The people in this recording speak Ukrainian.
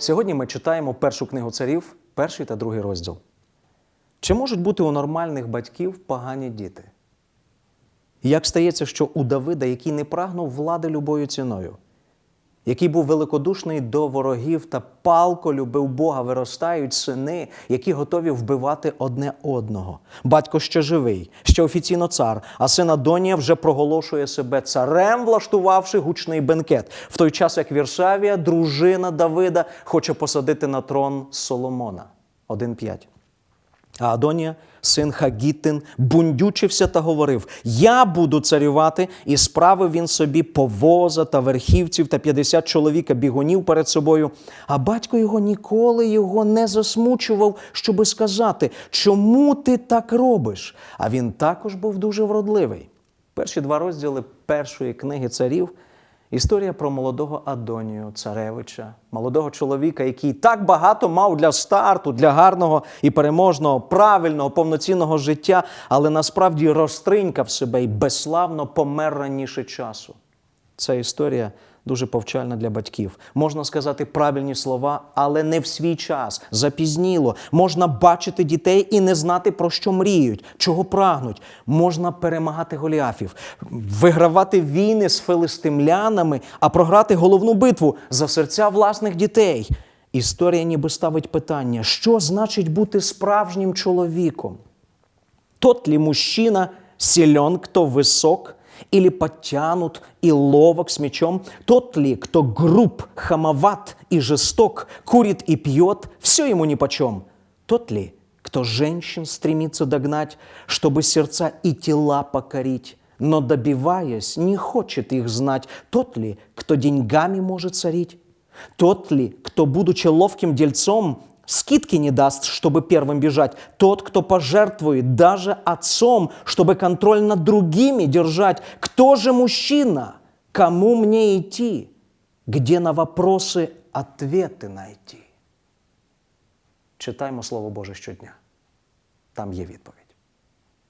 Сьогодні ми читаємо першу книгу царів, перший та другий розділ. Чи можуть бути у нормальних батьків погані діти? Як стається, що у Давида, який не прагнув влади любою ціною, який був великодушний до ворогів та палко любив Бога, виростають сини, які готові вбивати одне одного. Батько ще живий, ще офіційно цар, а син Адонія вже проголошує себе царем, влаштувавши гучний бенкет, в той час як Вірсавія, дружина Давида, хоче посадити на трон Соломона. 1.5. А Адонія, син Хагітин, бундючився та говорив: Я буду царювати, і справив він собі повоза та верхівців та 50 чоловіка бігунів перед собою. А батько його ніколи його не засмучував, щоби сказати, чому ти так робиш? А він також був дуже вродливий. Перші два розділи першої книги царів. Історія про молодого Адонію, царевича, молодого чоловіка, який так багато мав для старту, для гарного і переможного, правильного, повноцінного життя, але насправді розтринькав себе і безславно помер раніше часу. Ця історія дуже повчальна для батьків. Можна сказати правильні слова, але не в свій час, запізніло. Можна бачити дітей і не знати, про що мріють, чого прагнуть. Можна перемагати голіафів, вигравати війни з филистимлянами, а програти головну битву за серця власних дітей. Історія ніби ставить питання, що значить бути справжнім чоловіком? Тот ли мужчина силен, кто высок, или подтянут и ловок с мечом? Тот ли, кто груб, хамоват и жесток, курит и пьет, все ему нипочем? Тот ли, кто женщин стремится догнать, чтобы сердца и тела покорить, но добиваясь, не хочет их знать? Тот ли, кто деньгами может царить? Тот ли, кто, будучи ловким дельцом, скидки не даст, чтобы первым бежать? Тот, кто пожертвует даже отцом, чтобы контроль над другими держать? Кто же мужчина? Кому мне идти? Где на вопросы ответы найти? Читаємо Слово Боже щодня. Там є відповідь.